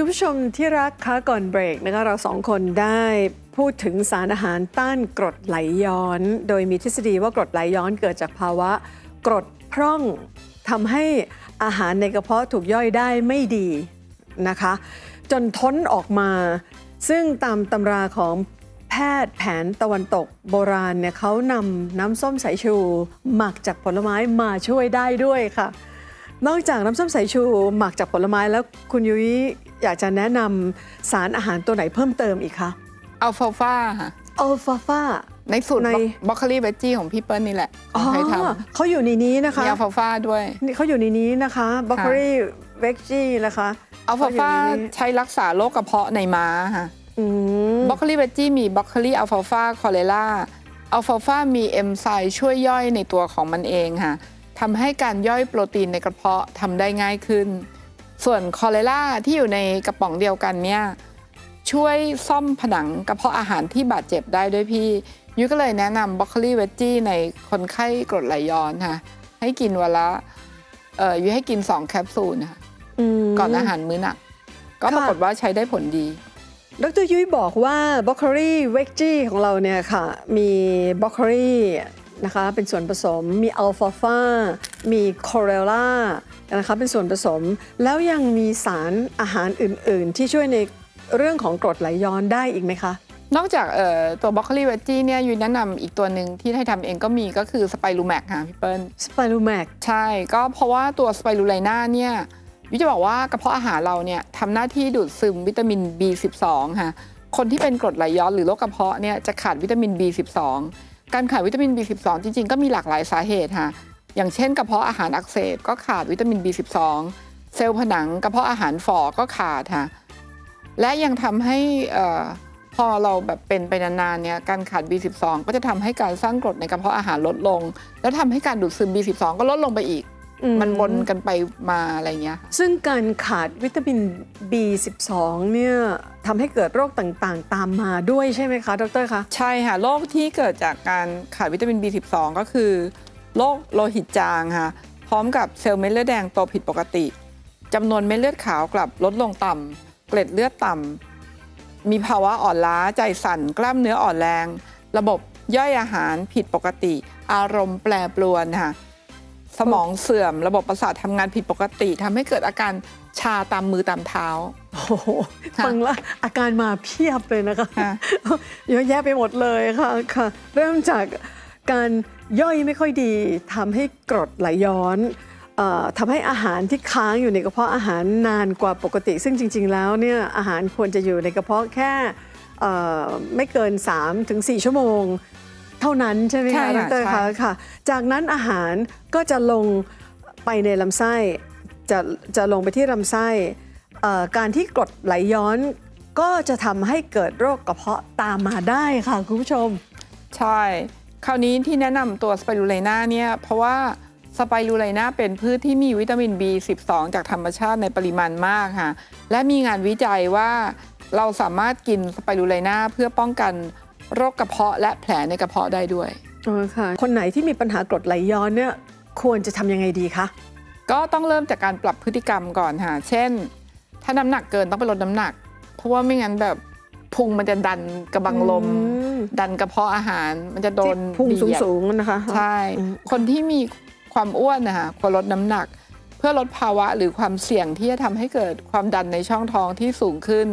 คุณผู้ชมที่รักคะก่อนเบรกนะคะเราสองคนได้พูดถึงสารอาหารต้านกรดไหลย้อน โดยมีทฤษฎีว่ากรดไหลย้อนเกิดจากภาวะ กรดพร่องทำให้อาหารในกระเพาะถูกย่อยได้ไม่ดีนะคะ จนท้นออกมา ซึ่งตามตำราของแพทย์แผนตะวันตกโบราณเนี่ยเขานำน้ำส้มสายชู หมักจากผลไม้มาช่วยได้ด้วยค่ะ นอกจากน้ำส้มสายชูหมักจากผลไม้แล้วคุณยุ้ยอยากจะแนะนำสารอาหารตัวไหนเพิ่มเติมอีกคะอัลฟาฟาค่ะอัลฟาฟาในสูตรในบล็อกโคลีเวจจี้ของพี่เปิ้ลนี่แหละอ๋อใครทเขาอยู่ในนี้นะำคะมีอัลฟาฟาด้วยนี่เขาอยู่ในนี้นะคะบ r อกโคลีเวกจี้นะคะอัลฟาฟาเขาอยู่ในนี้ใช้รักษาโรคกระเพาะในม้าค่ะอืมบล็อกโคลีเวจจี้มีบล็อกโคลีอัลฟาฟาคอเลล่าอัลฟาฟามีเอนไซม์ช่วยย่อยในตัวของมันเองค่ะ ทำให้การย่อยโปรตีนในกระเพาะทำได้ง่ายขึ้น ส่วนคอเลล่าที่อยู่ในกระป๋องเดียวกันเนี่ยช่วยซ่อมผนังกระเพาะอาหารที่บาดเจ็บได้ด้วยพี่ ยุ้ยก็เลยแนะนำบล็อกโคลีเวจจี้ในคนไข้กรดไหลย้อนค่ะให้กินวันละเอ่อยุ้ยให้กิน 2 แคปซูลนะคะมก่อนอาหารมื้อหนัก ก็ค่ะปรากฏว่าใช้ได้ผลดีดรยุ้ยบอกว่าบ r อกโคลีเวกจี้ของเราเนี่ยค่ะ มีบ r อกโคลี นะคะเป็นส่วนผสมมีอัลฟาฟามีคอเรล่านะคะเป็นส่วนผสม แล้วยังมีสารอาหารอื่น ๆ ที่ช่วยในเรื่องของกรดไหลย้อนได้อีกไหมคะนอกจากเอ่อตัวบล็อกโคลีเวจจี้เนี่ยยุ้ยแนะนำอีกตัวหนึ่งที่ให้ทำเองก็มีก็คือสไปรูแมกค่ะพี่เปิ้ลสไปรูแมกใช่ ก็เพราะว่าตัวสไปรูไลนาเนี่ยยุ้ยจะบอกว่ากระเพาะอาหารเราเนี่ยทำหน้าที่ดูดซึมวิตามิน B12 ค่ะคนที่เป็นกรดไหลย้อนหรือโรคกระเพาะเนี่ยจะขาดวิตามิน B12 การขาดวิตามิน B12 จริงๆ ก็มีหลากหลายสาเหตุค่ะ อย่างเช่นกระเพาะอาหารอักเสบก็ขาดวิตามิน B12 เซลล์ผนังกระเพาะอาหารฝ่อก็ขาดค่ะ และยังทำให้พอเราแบบเป็นไปนานๆเนี่ยการขาด B12 ก็จะทำให้การสร้างกรดในกระเพาะอาหารลดลง แล้วทำให้การดูดซึม B12 ก็ลดลงไปอีก มันวนกันไปมาอะไรเงี้ย ซึ่งการขาดวิตามิน B12 เนี่ยทำให้เกิดโรคต่างๆ ตามมาด้วยใช่ไหมคะดรคะใช่ค่ะโรคที่เกิดจากการขาดวิตามิน B12 ก็คือโรคโลหิตจางค่ะพร้อมกับเซลล์เม็ดเลือดแดงโตผิดปกติจำนวนเม็ดเลือดขาวกลับลดลงต่ำเกล็ดเลือดต่ำมีภาวะอ่อนล้าใจสั่นกล้ามเนื้ออ่อนแรง ระบบย่อยอาหารผิดปกติ อารมณ์แปรปรวนค่ะ สมองเสื่อมระบบประสาททำงานผิดปกติทำให้เกิดอาการชาตามมือตามเท้า โอ้โหค่ะฟังแล้วอาการมาเพียบเลยนะคะ ค่ะ เยอะแยะไปหมดเลยค่ะค่ะ เริ่มจากการย่อยไม่ค่อยดีทำให้กรดไหลย้อนเออทำให้อาหารที่ค้างอยู่ในกระเพาะอาหารนานกว่าปกติ ซึ่งจริง ๆ แล้วเนี่ยอาหารควรจะอยู่ในกระเพาะแค่เอ่อไม่เกิน 3-4 ชั่วโมง เท่านั้นใช่ไหมใช่คะดค่ะรใช่ คะค่ะ จากนั้นอาหารก็จะลงไปในลำไส้ จะจะลงไปที่ลำไส้เอ่อการที่กรดไหลย้อนก็จะทำให้เกิดโรคกระเพาะตามมาได้ค่ะคุณผู้ชม ใช่ คราวนี้ที่แนะนำตัวสไปรูไลนาเนี่ยเพราะว่าสไปรูไลนาเป็นพืชที่มีวิตามิน B12 จากธรรมชาติในปริมาณมากค่ะ และมีงานวิจัยว่าเราสามารถกินสไปรูไลนาเพื่อป้องกัน โรคกระเพาะและแผลในกระเพาะได้ด้วยอ๋อค่ะ คนไหนที่มีปัญหากรดไหลย้อนเนี่ยควรจะทำยังไงดีคะ ก็ต้องเริ่มจากการปรับพฤติกรรมก่อนค่ะ เช่น ถ้าน้ำหนักเกินต้องไปลดน้ำหนัก เพราะว่าไม่งั้นแบบพุงมันจะดันกระบังลม อืม ดันกระเพาะอาหาร มันจะโดนที่พุงเบียด สูงๆนะคะ ใช่ อืม คนที่มีความอ้วนนะคะควรลดน้ำหนัก เพื่อลดภาวะหรือความเสี่ยงที่จะทำให้เกิดความดันในช่องท้องที่สูงขึ้น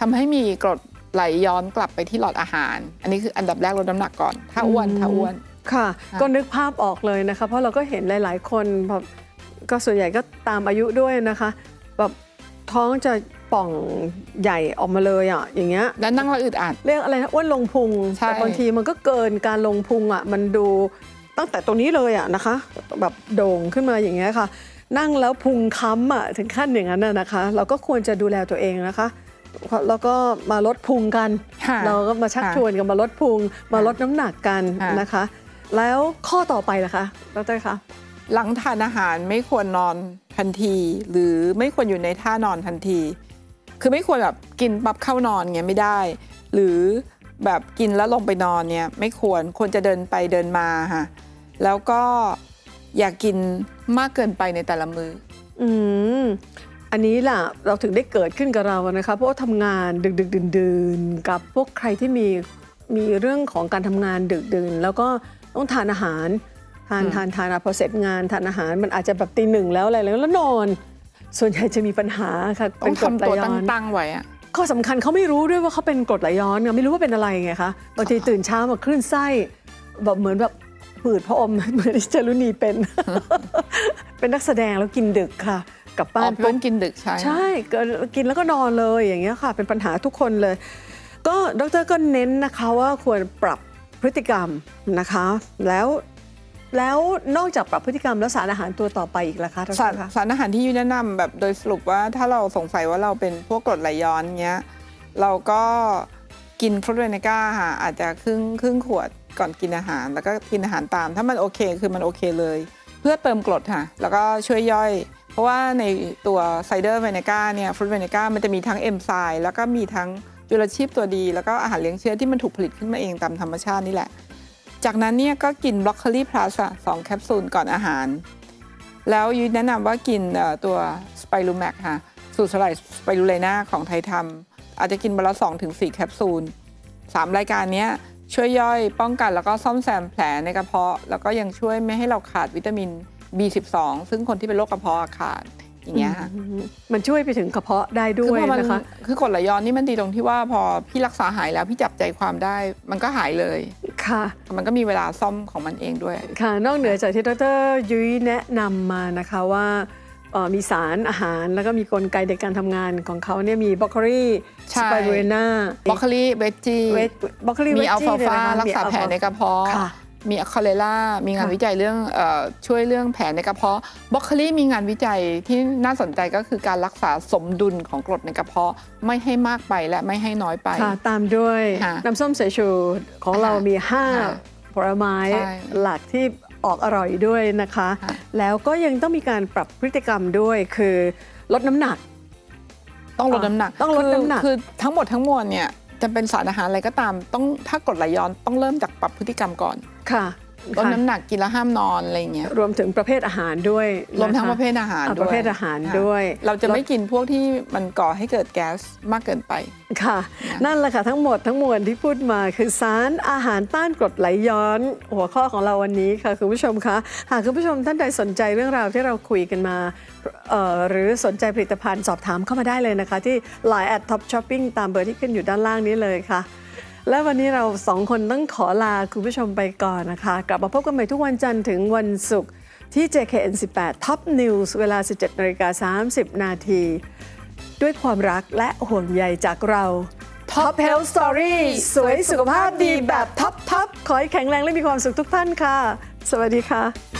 ทำให้มีกรด ไหลย้อนกลับไปที่หลอดอาหาร อันนี้คืออันดับแรกลดน้ำหนักก่อน ถ้าอ้วนถ้าอ้วนค่ะค่ะ ก็นึกภาพออกเลยนะคะ เพราะเราก็เห็นหลาย ๆ คนแบบก็ส่วนใหญ่ก็ตามอายุด้วยนะคะแบบท้องจะป่องใหญ่ออกมาเลยอะอย่างเงี้ยแล้วนั่งแล้วอึดอัดเรียกอะไรนะอ้วนลงพุงใช่ แต่บางทีมันก็เกินการลงพุงอะมันดูตั้งแต่ตรงนี้เลยอะนะคะ แบบโด่งขึ้นมาอย่างเงี้ยค่ะ นั่งแล้วพุงค้ำอะถึงขั้นอย่างนั้นน่ะนะคะ เราก็ควรจะดูแลตัวเองนะคะ แล้วก็มาลดพุงกันค่ะเราก็มาชักค่ะชวนกันมาลดพุง มาลดน้ำหนักกันค่ะนะคะ แล้วข้อต่อไปล่ะคะดรคะหลังทานอาหารไม่ควรนอนทันที หรือไม่ควรอยู่ในท่านอนทันที คือไม่ควรแบบกินปั๊บเข้านอนเงี้ยไม่ได้ หรือแบบกินแล้วลงไปนอนเนี่ยไม่ควรควรจะเดินไปเดินมาค่ะแล้วก็อย่ากินมากเกินไปในแต่ละมืออืม อันนี้ล่ะเราถึงได้เกิดขึ้นกับเรานะคะเพราะว่าทำงานดึกดึกดื่นดื่นๆกับพวกใครที่มีมีเรื่องของการทำงานดึกดื่นแล้วก็ต้องทานอาหารทานทานทานอะพอเสร็จงานทานอาหารมันอาจจะแบบตีหนึ่งแล้วอะไรแล้วแล้วนอน ส่วนใหญ่จะมีปัญหาค่ะต้อเป็งนกรดทำไหลตัวย้อนตั้งๆไว้อะข้อสำคัญเขาไม่รู้ด้วยว่าเขาเป็นกรดไหลย้อนไงไม่รู้ว่าเป็นอะไรไงคะบางทีตื่นเช้ามาคลื่นไส้แบบเหมือนแบบผืดพระอมเหมือนที่จารุณีเป็น เป็นนักแสดงแล้วกินดึกค่ะ กลับอ๋บ้าอนพี่ปุ๊เปิ้บลกินดึกใช่ ใช่เกินกินแล้วก็นอนเลยอย่างเงี้ยค่ะ เป็นปัญหาทุกคนเลย ก็ดรก็เน้นนะคะว่าควรปรับพฤติกรรมนะคะ แล้วแล้วนอกจากปรับพฤติกรรมแล้วสารอาหารตัวต่อไปอีกล่ะคะดรสารคะ สารอาหารที่ยูแนะนำแบบโดยสรุปว่าถ้าเราสงสัยว่าเราเป็นพวกกรดไหลย้อนเงี้ยเราก็กินฟรุตเวเนก้าค่ะอาจจะครึ่งครึ่งขวดก่อนกินอาหาร แล้วก็กินอาหารตาม ถ้ามันโอเคคือมันโอเคเลย เพื่อเติมกรดค่ะ แล้วก็ช่วยย่อยเพ ราะว่าในตัวไซเดอร์เวเนก้าเนี่ยฟรุตเวเนก้ามันจะมีทั้งเอนไซม์แล้วก็มีทั้งจุลชีพตัวดี แล้วก็อาหารเลี้ยงเชื้อที่มันถูกผลิตขึ้นมาเองตามธรรมชาตินี่แหละ จากนั้นเนี่ยก็กินบรอกโคลีพลัสสองแคปซูลก่อนอาหาร แล้วยุ้ยแนะนำว่ากินตัวสไปรูแมกค่ะสูตรสลายสไปรูไลนาของไทยทำอาจจะกินวันละ2ถึง4แคปซูลสามรายการนี้ช่วยย่อยป้องกันแล้วก็ซ่อมแซมแผลในกระเพาะ แล้วก็ยังช่วยไม่ให้เราขาดวิตามิน B12 ซึ่งคนที่เป็นโรคกระเพาะขาดอย่างเงี้ยค่ะอืมมันช่วยไปถึงกระเพาะได้ด้คือวยพอมันนะคะ คือกรดไหลย้อนนี่มันดีตรงที่ว่าพอพี่รักษาหายแล้วพี่จับใจความได้ มันก็หายเลย ค่ะ มันก็มีเวลาซ่อมของมันเองด้วย ค่ะ นอกเหนือจากที่ดรยุ้ยแนะนำมานะคะว่าเอ่อมีสารอาหารแล้วก็มีกลไกในการทำงานของเขาเนี่ยมีบรอกโคลีใช่สไปรูเนาบรอกโคลีเวจจีเวทบรอกโคลีมีอัลฟาฟารักษาแผลในกระเพาะค่ะ มีอะคาเลล่ามีงานค่ะวิจัยเรื่องเออช่วยเรื่องแผลในกระเพาะบล็อกโคลีมีงานวิจัยที่น่าสนใจก็คือการรักษาสมดุลของกรดในกระเพาะไม่ให้มากไปและไม่ให้น้อยไปค่ะตามด้วยค่ะน้ำส้มสายชูของเรามีค่ะ5ผลไม้ใช่หลักที่ออกอร่อยด้วยนะคะค่ะแล้วก็ยังต้องมีการปรับพฤติกรรมด้วยคือลดน้ำหนัก ต้องลดน้ำหนักต้องลดคืน้ำหนักคือทั้งหมดทั้งมวลเนี่ย จะเป็นสารอาหารอะไรก็ตาม ต้องถ้ากดไหลย้อนต้องเริ่มจากปรับพฤติกรรมก่อนค่ะ ลดค่ะน้ำหนักกินแล้วห้ามนอนอะไรอย่างเงี้ยรวมถึงประเภทอาหารด้วยรวมทั้งนคประเภทอาหารอะด้วยประเภทอาหารค่ะด้วย เราจะไม่ลดกินพวกที่มันก่อให้เกิดแก๊สมากเกินไปค่ะ นั่นแหละค่ะทั้งหมดทั้งมวลที่พูดมาคือสารอาหารต้านกรดไหลย้อน หัวข้อของเราวันนี้ค่ะคุณผู้ชมคะหากคุณผู้ชมท่านใดสนใจเรื่องราวที่เราคุยกันมาเอ่อหรือสนใจผลิตภัณฑ์สอบถามเข้ามาได้เลยนะคะ ที่ Line at Top Shopping ตามเบอร์ที่ขึ้นอยู่ด้านล่างนี้เลยค่ะ และวันนี้เราสองคนต้องขอลาคุณผู้ชมไปก่อนนะคะ กลับมาพบกันใหม่ทุกวันจันทร์ถึงวันศุกร์ที่ JKN 18 Top News เวลา 17นาฬิกา30 นาที ด้วยความรักและห่วงใยจากเรา Top Health Story สวยสุขภาพดีแบบท็อปทขอให้แข็งแรงและมีความสุขทุกท่านค่ะ สวัสดีค่ะ